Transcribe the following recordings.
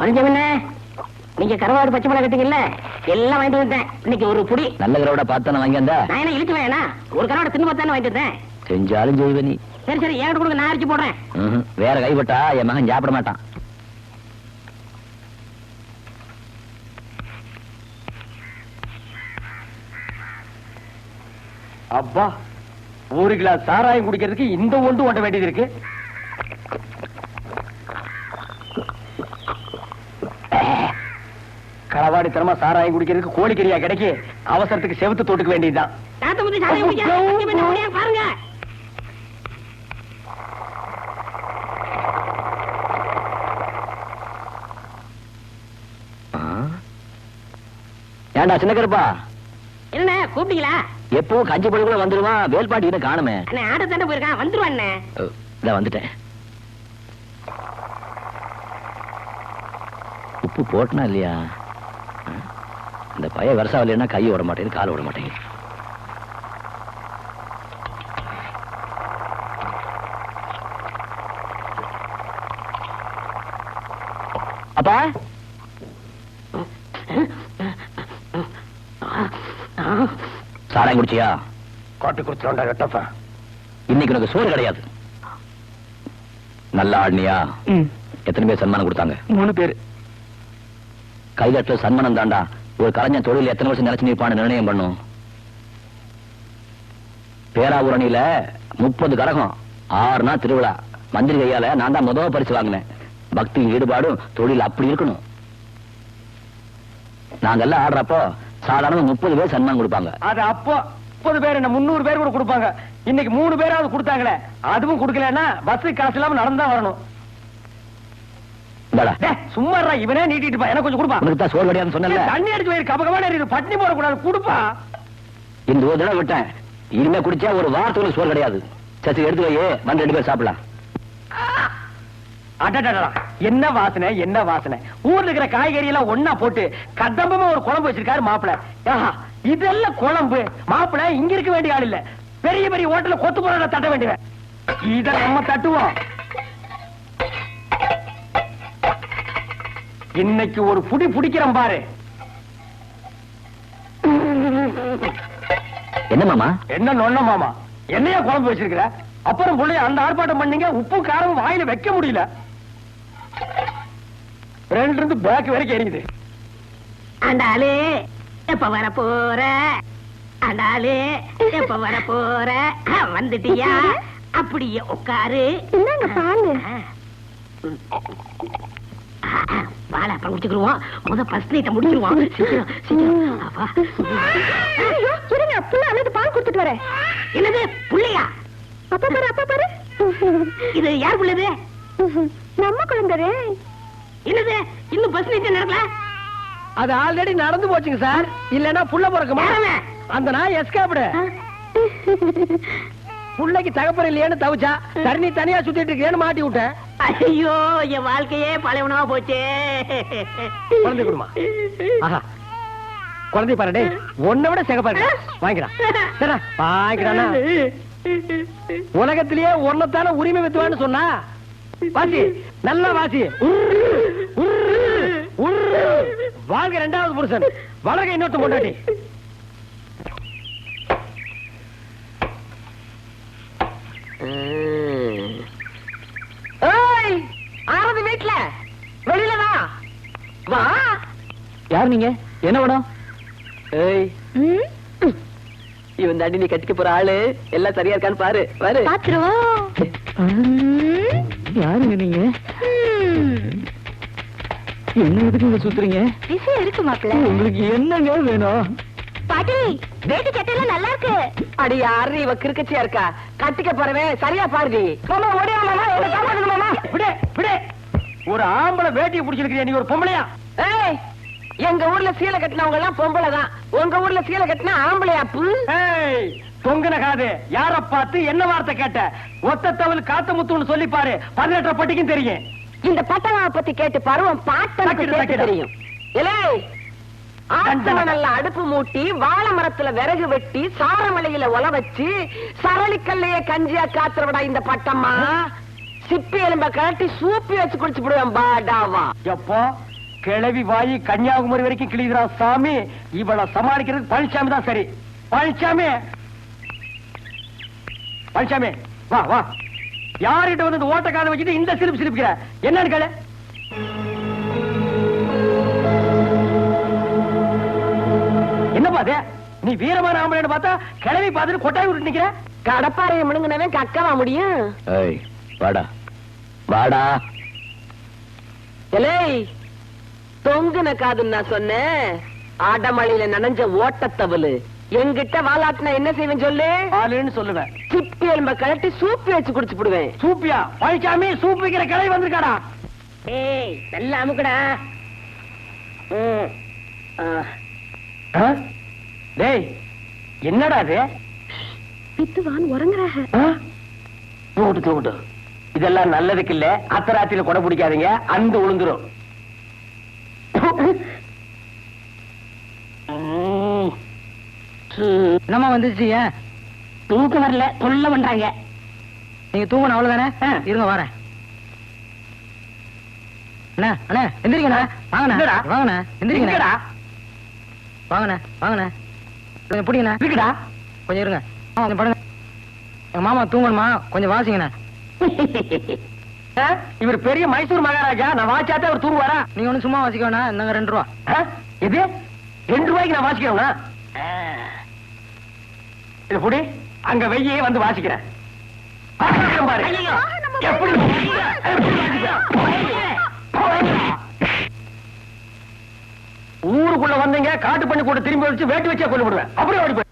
பழஞ்சமண்ணே நீங்க கருவாடு பச்சை மிளகா கட்டிங்கல்ல எல்லாம் வாங்கிட்டு வந்தேன் இன்னைக்கு ஒரு புடி. நல்ல கரோட பார்த்தானே வாங்கி வந்தா? நான் என்ன இழுத்து வேணா ஒரு கருவாடு தின்னு பார்த்தானே வாங்கிட்டு வந்தேன். செஞ்சாலும் செய்வ நீ. சரி சரி என்கிட்ட கொடுங்க நான் அரைச்சு போடுறேன். வேற கைப்பட்டா என் மகன் சாப்பிட மாட்டான். அப்பா ஒரு கிளாஸ் சாராயம் குடிக்கிறதுக்கு இந்த ஒன்று ஓட்ட வேண்டியது இருக்கு. களவாடித்தனமா சாராயம் குடிக்கிறதுக்கு கோழிக்கறியா கிடைக்கு அவசரத்துக்கு செவுத்து தொட்டுக்க வேண்டியதுதான். பாருங்க. ஆ? ஏன்டா சின்ன கருப்பா? என்ன கூப்பிட்டீங்களா? எப்பவும் கஞ்சி பழுக்குள்ள வந்துருவான் வேல்பாட்டி இன்னும் காணுமே? அண்ணே ஆட்ட தாண்டே போயிருக்கான் வந்துருவான் அண்ணே. இதான் வந்துட்டேன். உப்பு போட்டனா இல்லையா? இந்த பைய வருஷம் இல்லைன்னா கை விட மாட்டேங்குது கால் விட மாட்டேங்குது. அப்பா? சாராயம் குடிச்சியா? காட்டு கொடுத்துருண்டா கட்டப்பா இன்னைக்கு உனக்கு சோறு கிடையாது. நல்ல ஆடினியா எத்தனை பேர் சன்மானம் கொடுத்தாங்க? மூணு பேர். கைதட்டுல சன்மானம் தாண்டா. ஒரு கலைஞன் தொழில் எத்தனை வருஷம் நினைச்சு நிற்பான்னு நிர்ணயம் பண்ணும். பேராபுரணியில முப்பது கரகம் ஆறு நாள் திருவிழா. மந்திரி கையால நான் தான் முதல் பரிசு வாங்கினேன். பக்தி ஈடுபாடும் தொழில் அப்படி இருக்கணும். நாங்கெல்லாம் ஆடுறப்போ சாதாரண முப்பது பேர் சன்மானம் கொடுப்பாங்க. அது அப்போ முப்பது பேர் என்ன முந்நூறு பேர் கூட கொடுப்பாங்க. இன்னைக்கு மூணு பேராவது கொடுத்தாங்களே அதுவும் கொடுக்கலன்னா பஸ் காசு இல்லாம நடந்தா வரணும். சும்மா இவனே நீட்டிட்டு எனக்கு கொஞ்சம் கொடுப்பா. உனக்கு தான் சோறு கிடையாதுன்னு சொன்னல தண்ணி அடிச்சு போயிரு கப கபான எரியுது பட்னி போடக்கூடாது கொடுப்பா. இந்த ஒரு தடவை விட்டேன். இனிமே குடிச்சா ஒரு வாரத்துக்கு சோறு கிடையாது. சரி எடுத்து வையே. வந்து ரெண்டு பேர் சாப்பிடலாம். என்ன வாசனை என்ன வாசனை. ஊர்ல இருக்கிற காய்கறி எல்லாம் ஒண்ணா போட்டு கதம்பமா ஒரு குழம்பு வச்சிருக்காரு மாப்பிள. ஆஹா இதெல்லாம் குழம்பு. மாப்பிள இங்க இருக்க வேண்டிய ஆள் இல்ல. பெரிய பெரிய ஹோட்டல்ல கொத்து போற தட்ட வேண்டியவன். இத நம்ம தட்டுவோம். இன்னைக்கு ஒரு புடி புடிக்கிறோம் பாரு. என்ன மாமா? என்ன நொண்ண மாமா? என்னையா குழம்பு வச்சிருக்கிற? அப்புறம் புள்ளைய அந்த ஆர்ப்பாட்டம் பண்ணீங்க உப்பு காரம் வாயில வைக்க முடியல. ரெண்டு இருந்து பேக் வரைக்கும் எரியுது. ஆண்டாளே எப்ப வர போற? ஆண்டாளே எப்ப வர போற? வந்துட்டியா? அப்படியே உட்காரு. இந்தாங்க பாலு. பால அப்புறம் குடிச்சுக்கிடுவோம் முத ஃபர்ஸ்ட் நைட்ட முடிச்சிருவோம் சீக்கிரம் சீக்கிரம். அப்பா. இருங்க புள்ள அழுது பால் கொடுத்துட்டு வரேன். என்னது புள்ளையா? அப்பா பாரு அப்பா பாரு. இது யார் புள்ளது? நம்ம குழந்தை என்னது இன்னும் ஃபர்ஸ்ட் நைட் நடக்கல? அது ஆல்ரெடி நடந்து போச்சுங்க சார். இல்லன்னா புள்ள பிறக்குமா? அந்த நாய் எஸ்கேப்டு புள்ளைக்கு தகப்பன் இல்லையேன்னு தவிச்சா தண்ணி தனியா சுத்திட்டு இருக்கேன்னு மாட்டி விட்டேன். ஐயோ என் வாழ்க்கையே பழையவனா போச்சே. குழந்தை கொடுமா. ஆஹா. குழந்தை பாருடே உன்னை விட சிகப்பாரு வாங்கிக்கிறான் வாங்கிக்கிறானா உலகத்திலேயே ஒன்னத்தான உரிமை வித்துவான்னு சொன்னா? வாசி நல்ல வாசி. வாழ்க ரெண்டாவது புருஷன். வளர்க இன்னொருத்த கொண்டாட்டி ஆறது வீட்டுல வெளியில தான் வா யார் நீங்க? என்ன வேணும் ஏய். இவன் தாண்டி நீ கட்டிக்க போற ஆளு எல்லாம் சரியா இருக்கான்னு பாரு. பாரு பாத்துருவோம் யாருங்க நீங்க? என்ன எதுக்கு இங்க சுத்துறீங்க? விஷயம் இருக்கு மாப்பிள்ள. உங்களுக்கு என்னங்க வேணும்? பாட்டி வேட்டி சட்டையில நல்லா இருக்கு. அடி யாரு இவ கிறுக்கச்சியா இருக்கா? கட்டிக்க போறவன் சரியா பாருடி. மாமா ஓடியா மாமா. என்ன காப்பாத்துங்க மாமா. விடு விடு. ஒரு ஆம்பளை வேட்டியை பிடிச்சிருக்கிறியா? நீ ஒரு பொம்பளையா? ஏய் எங்க ஊர்ல சீலை கட்டினவங்க எல்லாம் பொம்பளை தான் உங்க ஊர்ல சீலை கட்டினா ஆம்பளையா அப்பு ஏய் தொங்குன காது. யார பார்த்து என்ன வார்த்தை கேட்ட? ஒத்த தவள் காத்த முத்துன்னு சொல்லி பாரு. பதினெட்டரை பட்டிக்கும் தெரியும். இந்த பட்டவாவை பத்தி கேட்டு பருவம். பாட்டனுக்கு. தெரியும். ஆத்தமணல்ல அடுப்பு மூட்டி வாழை மரத்துல விறகு வெட்டி சாரமலையில ஒல வச்சு சரளிக்கல்லைய கஞ்சியா காத்துறவடா இந்த பட்டம்மா. சிப்பி எலும்ப கழட்டி சூப்பி வச்சு குடிச்சு விடுவேன் பாடாவா. எப்போ? கிளவி வாயி கன்னியாகுமரி வரைக்கும் கிழிகிறா சாமி. இவள சமாளிக்கிறது பழனிசாமி தான் சரி. பழனிசாமி பழனிசாமி வா வா. யார்கிட்ட வந்து ஓட்ட காதை வச்சுட்டு இந்த சிரிப்பு சிரிப்புக்கிற? என்னன்னு கேளு. என்னப்பா அது? நீ வீரமான ஆம்பளைன்னு பார்த்தா கிளவி பார்த்துட்டு கொட்டாய் விட்டு நிக்கிற? கடப்பாறையை முழுங்கினவன் கக்கவா முடியும்? வாடா. வாடா. எலே! தொங்குன காதுன்னு நான் சொன்னேன். ஆடமழையில நனைஞ்ச ஓட்டத்தவளு. என்கிட்ட வாலாட்டினா என்ன செய்வேன் சொல்லு? ஆளுன்னு சொல்லுவேன். சிப்பி எலும்ப கழட்டி சூப்பி வச்சு குடிச்சு போடுவேன். சூப்பியா? பழனிசாமி சூப் வைக்கிற கிளவி வந்திருக்காடா? ஏய் நல்லா அமுக்குடா? டேய் என்னடா இது? வித்துவான் உறங்குறாக. ஆ? தூட்டு தூட்டு இதெல்லாம் நல்லதுக்கு இல்ல. அத்தராத்திரில கொடை பிடிக்காதீங்க. அந்த உளுந்துரும். என்னம்மா வந்துச்சு ஏன் தூக்கம் வரல சொல்ல பண்றாங்க. நீங்க தூங்கணும் அவ்வளவுதானே? இருங்க வரேன். அண்ணா அண்ணா எந்திரிங்கண்ணா. வாங்கண்ணா? வாங்கண்ணா எந்திரிங்கண்ணா. எங்கடா? வாங்கண்ணா வாங்கண்ணா. கொஞ்சம் பிடிங்கண்ணா. இருக்குடா. கொஞ்சம் இருங்க. கொஞ்சம் படுங்க. எங்க மாமா தூங்கணுமா? கொஞ்சம் வாசிங்கண்ணா? இவர் பெரிய மைசூர் மகாராஜா. நான் வாச்சாத்தே அவர் தூங்குவாரா? நீங்க ஒன்றும் சும்மா வாசிக்க வேணாம் இந்தாங்க ரெண்டு ரூபா? எது ரெண்டு ரூபாய்க்கு நான் வாசிக்கிறேன்னா இது புடி. அங்க வெய்யே வந்து வாசிக்கிறேன். பாரு. எப்படி? ஊருக்குள்ள வந்தீங்க காட்டு பண்ணி கூட திரும்பி வச்சு வேட்டு வச்சே கொண்டு விடுவேன் அப்படியே ஓடி போய்.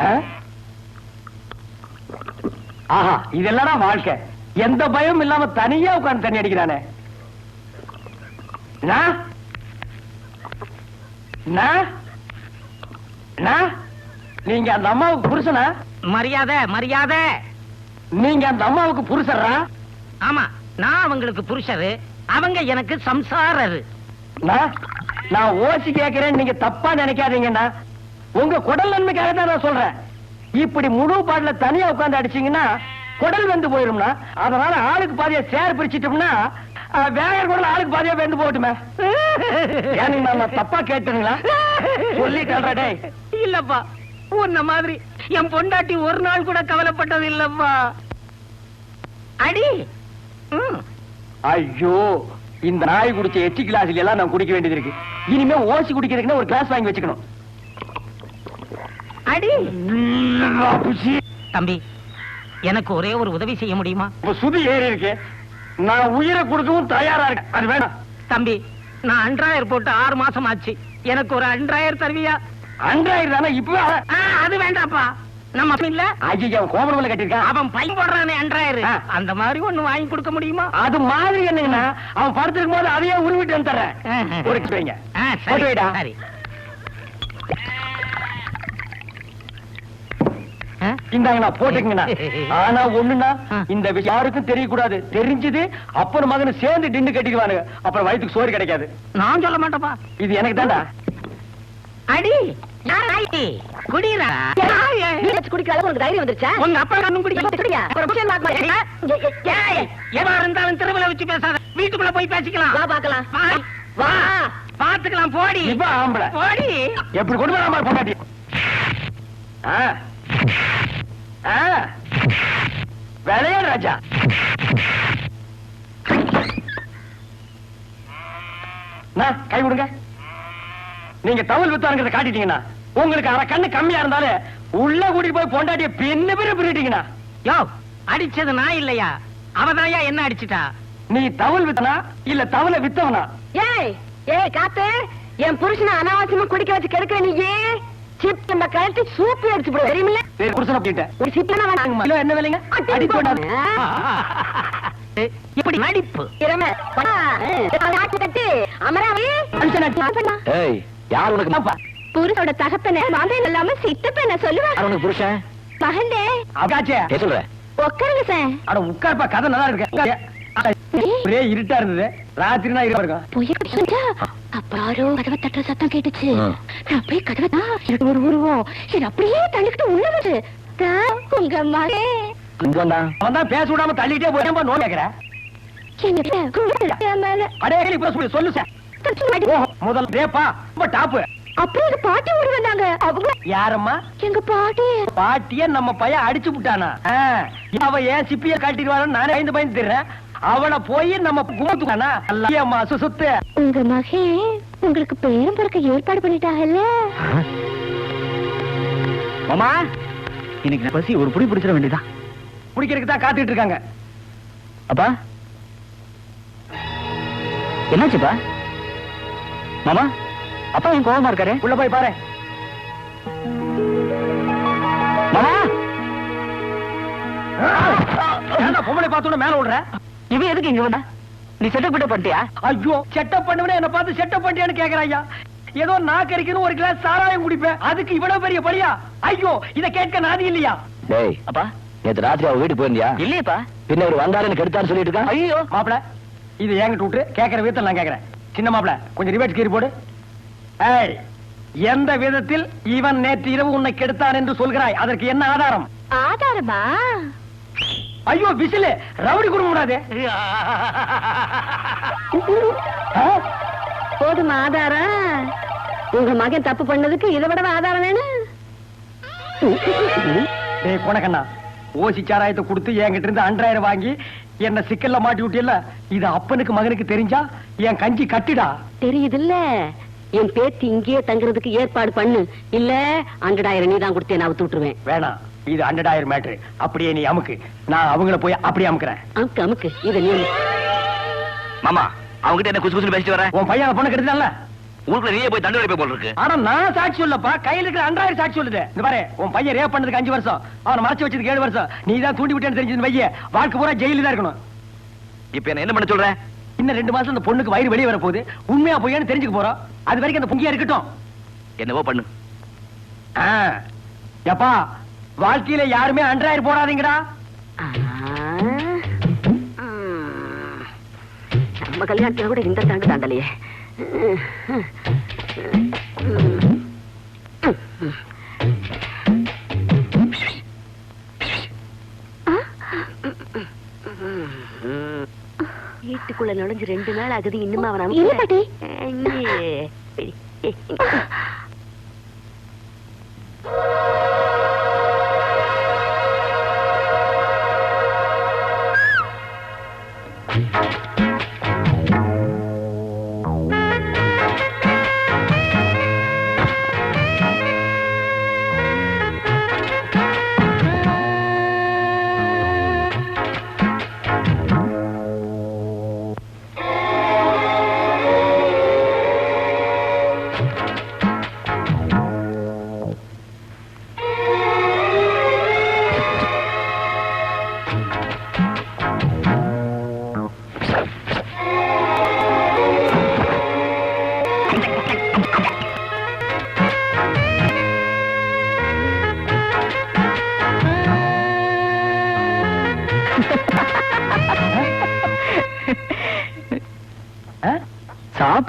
ஆ? ஆஹா இதெல்லாம் வாழ்க்கை. எந்த பயம் இல்லாம தனியா உட்கார்ந்து தண்ணி அடிக்கிறானே? நீங்க அந்த அம்மாவுக்கு புருஷனா? மரியாதை மரியாதை. நீங்க அந்த அம்மாவுக்கு புருஷரா ஆமா நான் அவங்களுக்கு புருஷரு. அவங்க எனக்கு சம்சாரரு. நான் ஓசி கேட்கிறேன் நீங்க தப்பா நினைக்காதீங்கண்ணா. உங்க குடல் நன்மைக்காக தான் நான் சொல்றேன். இப்படி முழு பாட்டுல தனியா உட்கார்ந்து அடிச்சீங்கன்னா குடல் வந்து போயிரும்னா. அதனால ஆளுக்கு பாதியா சேர் பிரிச்சிட்டோம்னா வேகர் குடல் ஆளுக்கு பாதியா வெந்து போட்டுமே. நான் தப்பா கேட்டுங்களா? சொல்லி டேய். இல்லப்பா உன்ன மாதிரி என் பொண்டாட்டி ஒரு நாள் கூட கவலைப்பட்டது இல்லப்பா. அடி. ஐயோ இந்த நாய் குடிச்ச எச்சி கிளாஸ்ல எல்லாம் நான் குடிக்க வேண்டியது இருக்கு. இனிமே ஓசி குடிக்கிறதுக்குன்னு ஒரு கிளாஸ் வாங்கி வச்சுக்கணும். அடி. தம்பி எனக்கு ஒரே ஒரு உதவி செய்ய முடியுமா? இப்ப சுதி ஏறி இருக்கு. நான் உயிரை கொடுக்கவும் தயாரா இருக்கேன். அது வேணாம். தம்பி நான் அன்றாயர் போட்டு ஆறு மாசம் ஆச்சு. எனக்கு ஒரு அன்றாயர் தருவியா? அன்றாயிரம் தானே இப்பவே ஆ, அது வேண்டாப்பா. நம்ம இல்ல. ஐயா அவன் கோமரமல கட்டிருக்கான் அவன் பையன் போடுறானே அன்றாயர் ஆ. அந்த மாதிரி ஒண்ணு வாங்கி கொடுக்க முடியுமா? அது மாதிரி என்னங்கன்னா அவன் படுத்திருக்கும் போது அதையே உருவிட்டு வந்துடுறேன். ஆஹா. ஒரு வைங்க ஆ, போட்டு சரி வைடா. சரி ஆ? இந்தாங்கண்ணா போட்டுக்கங்கண்ணா. ஆனா ஒண்ணுன்னா ஆ. இந்த விஷயம் யாருக்கும் தெரியக்கூடாது. தெரிஞ்சது அப்பனும் மகனும் சேர்ந்து டின்னு கட்டிக்குவானுங்க. அப்புறம் வயிற்றுக்கு சோறு கிடைக்காது. நான் சொல்ல மாட்டேப்பா. இது எனக்கு தான்டா. அடி குடிடா. குடிக்கிற அளவுக்கு உனக்கு தைரியம் வந்துருச்சா? உங்க அப்பா கண்ணும் குடி குடியா? அப்புறம் புருஷன் பார்க்க மாட்டியா? ஏய், எவா இருந்தாலும் திருவிழா வச்சு பேசாத. வீட்டுக்குள்ள போய் பேசிக்கலாம். வா பார்க்கலாம். வா. பாத்துக்கலாம் போடி. போடி. எப்படி கொண்டு வராம பொண்டாட்டி? விளையாடு ராஜா? கை விடுங்க நீங்க தவல் வித்தாங்கிறத காட்டிட்டீங்கன்னா உங்களுக்கு அரை கண்ணு கம்மியா இருந்தாலும் உள்ள கூட்டிட்டு போய் பொண்டாட்டிய பின்ன பின்ன பிரிட்டீங்கன்னா யோ அடிச்சது நான் இல்லையா? அவதாயா என்ன அடிச்சிட்டா? நீ தவல் வித்தனா இல்ல தவளை வித்தவனா? ஏய் ஏய் காத்து என் புருஷனை அனாவசியமா குடிக்க வச்சு கெடுக்கிற நீயே சிப் நம்ம கழட்டி சூப்பி அடிச்சு போடு. தெரியுமில்ல? சரி புருஷனை போயிட்டேன் ஒரு சிப்னா வேணாங்கம்மா கிலோ என்ன விலைங்க? அடிச்சு கொண்டாந்து. இப்படி. நடிப்பு திறமை. வா. அதை ஆட்டி தட்டு. அமராவதி. ஆப்பண்ணா. ஏய் யார் உனக்கு அப்பா, புருஷோட தகப்பன மாதையில் இல்லாம சித்தப்பன சொல்லுவா. யார் உனக்கு புருஷன்? மகந்தே அக்காச்சே சொல்ற. உட்காருங்க சார். அட உட்கார்ப்பா கதை நல்லா இருக்கு. ஒரே இருட்டா இருந்தது. இருக்கும். குடிச்சா அப்பாரோ கதவை தட்டுற சத்தம் கேட்டுச்சு. நான் அப்படியே கதவை தான் எனக்கு ஒரு உருவம். சரி அப்படியே தள்ளிக்கிட்டு உள்ள வருது உங்க மகே பேச விடாம தள்ளிட்டே போய் நோய் கேக்குற? அடே இப்ப சொல்லு சார். முதல் ரேப்பா ரொம்ப டாப்பு. அப்புறம் எங்க பாட்டி ஓடி வந்தாங்க அவங்க யாரம்மா? எங்க பாட்டி. பாட்டிய நம்ம பையன் அடிச்சு விட்டானா அவ ஏன் சிப்பிய காட்டிடுவான்னு நானே பயந்து பயந்து தர்றேன். அவளை போய் நம்ம குமத்துக்கானா அம்மா சுசுத்து. உங்க மகன் உங்களுக்கு பேரும் பிறக்க ஏற்பாடு பண்ணிட்டாங்கல்ல? மாமா இன்னைக்கு பசி ஒரு புடி பிடிச்சிட வேண்டியதா? குடிக்கிறதுக்கு தான் காத்துட்டு இருக்காங்க. அப்பா. என்னாச்சுப்பா மாமா அப்பா என் கோவமா இருக்காரு? உள்ள போய் பாரு. மாமா! பொம்பளை பார்த்தோட மேல விடுற இவன் எதுக்கு இங்க வந்தா? நீ செட்டப் கிட்ட பண்ணிட்டியா? ஐயோ செட்டப் பண்ணுவனே என்ன பார்த்து செட்டப் பண்ணியான்னு கேக்குறான் ஐயா. ஏதோ நான் கறிக்கணும் ஒரு கிளாஸ் சாராயம் குடிப்பேன். அதுக்கு இவ்வளவு பெரிய பலியா ஐயோ இத கேட்க நாதி இல்லையா? டேய் அப்பா. நேத்து ராத்திரி அவ வீட்டுக்கு போயிருந்தியா? இல்லையப்பா. பின்ன ஒரு வந்தாருன்னு கெடுத்தாரு சொல்லிட்டு இருக்கா? ஐயோ. மாப்பிள இது என்கிட்ட விட்டு கேட்கிற விதத்தில் நான் கேட்கிறேன் சின்ன மாப்பிள கொஞ்சம் ரிவர்ஸ் கீறி போடு. ஏய் எந்த விதத்தில் இவன் நேற்று இரவு உன்னை கெடுத்தான் என்று சொல்கிறாய்? அதற்கு என்ன ஆதாரம்? ஆதாரமா? ஐயோ விசிலு. ரவுடி குடும்பம் கூடாது போதும் ஆதாரம்? உங்க மகன் தப்பு பண்ணதுக்கு இதை விட ஆதாரம் வேணும்? டேய் கொனக்கண்ணா ஓசி சாராயத்தை கொடுத்து என்கிட்ட இருந்து அன்றாயிரம் வாங்கி என்ன சிக்கல்ல மாட்டி விட்டியல்ல? இது அப்பனுக்கு மகனுக்கு தெரிஞ்சா என் கஞ்சி கட்டிடா. தெரியுதுல்ல? என் பேத்தி இங்கேயே தங்குறதுக்கு ஏற்பாடு பண்ணு. இல்ல அண்டடாயிரம் நீ தான் கொடுத்தே நான் விட்டுருவேன். வேணாம். இது ஹண்ட்ரடாயிரம் மேட்ரு அப்படியே நீ அமுக்கு. நான் அவங்கள போய் அப்படியே அமுக்குறேன். அமுக்கு அமுக்கு. இத நீ மாமா அவங்கிட்ட என்ன குசு குசு பேசிட்டு வரேன் உன் பையன் பொண்ணு கெடுத்தான்ல ஊருக்குள்ள நீயே போய் தண்டு வரைப்ப போல இருக்கு ஆனா நான் சாட்சி சொல்லப்பா. கையில இருக்கிற அன்றாயிரம் சாட்சி சொல்லுது. இந்த பாரு உன் பையன் ரேப் பண்ணதுக்கு அஞ்சு வருஷம். அவனை மறைச்சு வச்சதுக்கு ஏழு வருஷம். நீ தான் தூண்டி விட்டேன்னு தெரிஞ்சது வைய. வாழ்க்கை பூரா ஜெயில தான் இருக்கணும். இப்ப என்ன என்ன பண்ண சொல்ற? இன்னும் ரெண்டு மாசம் அந்த பொண்ணுக்கு வயிறு வெளியே வர போகுது உண்மையா பொய்யான்னு தெரிஞ்சுக்க போறோம். அது வரைக்கும் அந்த பொங்கியா இருக்கட்டும். என்னவோ பண்ணு. ஆ. வாழ்க்கையில யாருமே அன்றாயிரம் போடாதீங்கடா. நம்ம கல்யாணத்துல கூட இந்த தாண்டு தாண்டலையே. வீட்டுக்குள்ள நுழைஞ்சு ரெண்டு நாள் ஆகுது இன்னும் அவன்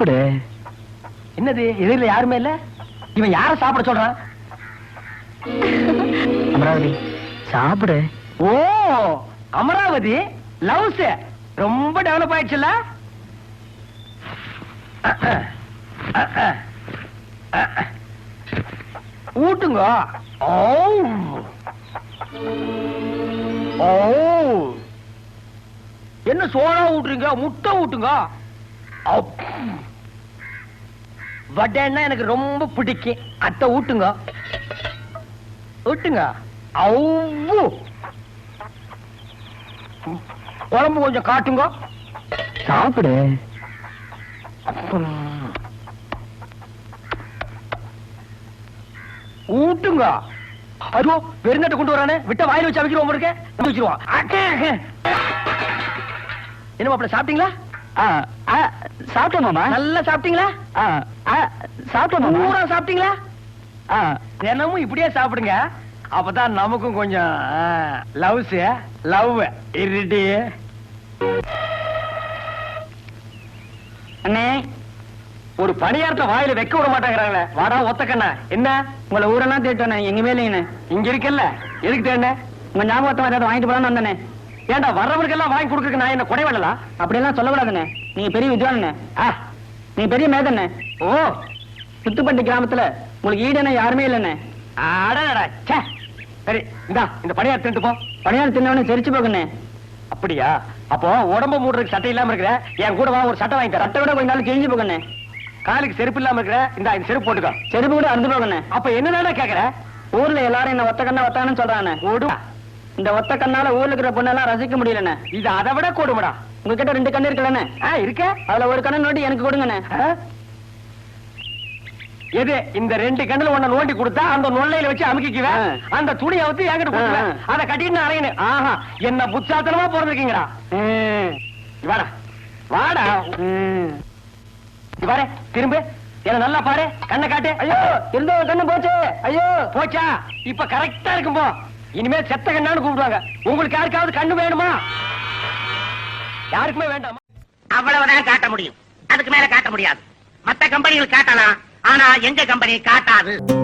சாப்பிடு. என்னது எதிரில யாருமே இல்ல? இவன் யார சாப்பிட சொல்றான்? அமராவதி சாப்பிடு. ஓ அமராவதி லவ்ஸ். ரொம்ப டெவலப் ஆயிடுச்சுல்ல? ஊட்டுங்க. ஓ ஓ என்ன சோழா ஊட்டுறீங்க? முட்டை ஊட்டுங்க. அப். வடைன்னா எனக்கு ரொம்ப பிடிக்கும். அத்தை ஊட்டுங்க. ஊட்டுங்க. அவ்வு. குழம்பு கொஞ்சம் காட்டுங்க. சாப்பிடு. ஊட்டுங்க. ஐயோ பெருந்தட்டை கொண்டு வரானே. விட்ட வாயில வச்சு அமைக்கிறோம் உங்களுக்கு வச்சிருவான் என்ன மாப்பிள்ள சாப்பிட்டீங்களா? சாப்பிட்டேன் மாமா. நல்லா சாப்பிட்டீங்களா? மாமா பூரா சாப்பிட்டீங்களா? ஆ, தினமும் இப்படியே சாப்பிடுங்க. அப்பதான் நமக்கும் கொஞ்சம் லவ்ஸ் லவ் இருடி அண்ணே ஒரு பணியாரத்தை வாயில வைக்க விட மாட்டேங்கிறாங்களே. வாடா ஒத்தக்கண்ணா. என்ன? உங்களை ஊரெல்லாம் தேட்டோண்ணே எங்க மேலேங்கண்ணே இங்க இருக்கல்ல? எதுக்கு தேடின? உங்க ஞாபகத்தை ஏதாவது வாங்கிட்டு போலான்னு வந்தேனே ஏன்டா வர்றவருக்கு எல்லாம் வாங்கி கொடுக்கறதுக்கு நான் என்ன குறைவல்லா அப்படியெல்லாம் சொல்லக்கூடாதுண்ணே. நீங்க பெரிய வித்வானண்ணே. ஆ. நீங்க பெரிய மேதண்ணே ஓ சுத்துப்பட்டி கிராமத்துல உங்களுக்கு ஈடுன யாருமே இல்லைண்ணே. சரி இந்தா இந்த பணியார் தின்ட்டு போ. பணியார் தின்னவனே செரிச்சு போகண்ணே. அப்படியா? அப்போ உடம்பு மூடுறதுக்கு சட்டை இல்லாம இருக்கிற என் கூட வா ஒரு சட்டை வாங்கி சட்டை விட கொஞ்ச நாள் கிழிஞ்சு போகண்ணே. காலுக்கு செருப்பு இல்லாம இருக்கிற இந்த செருப்பு போட்டுக்கோ. செருப்பு கூட அறுந்து போகண்ணே. அப்ப என்னடா கேக்குற? ஊர்ல எல்லாரும் என்ன ஒத்த கண்ணா ஒத்தானு சொல்றானே. ஓடு. இந்த ஒத்த கண்ணால ஊர்ல இருக்கிற பொண்ணெல்லாம் ரசிக்க முடியலண்ணே. இது அதை விட கொடுமடா. உங்ககிட்ட ரெண்டு கண்ணு இருக்கலண்ணே. இருக்க. அதுல ஒரு கண்ணு நோட்டி எனக்கு கொடுங்கண்ணே. எது இந்த ரெண்டு கண்ணுல ஒண்ண நோண்டி கொடுத்தா அந்த நொல்லையில வச்சு அமுக்கிக்குவேன் அந்த துணியை வச்சு என்கிட்ட கொடுத்துவேன் அதை கட்டிட்டு நான் அலையணும். ஆஹா என்ன புத்தாத்தனமா பிறந்திருக்கீங்கடா. வாடா. வாடா. பாரு திரும்ப. என்ன நல்லா பாரு. கண்ணை காட்டு. ஐயோ இருந்த கண்ணு போச்சு? ஐயோ. போச்சா? இப்ப கரெக்டா இருக்கும் போ. இனிமே செத்த கண்ணான்னு கூப்பிடுவாங்க. உங்களுக்கு யாருக்காவது கண்ணு வேணுமா? யாருக்குமே வேண்டாமா? அவ்வளவுதான் காட்ட முடியும். அதுக்கு மேல காட்ட முடியாது. மத்த கம்பெனிகள் காட்டலாம். ஆனா எங்க கம்பெனி காட்டாது.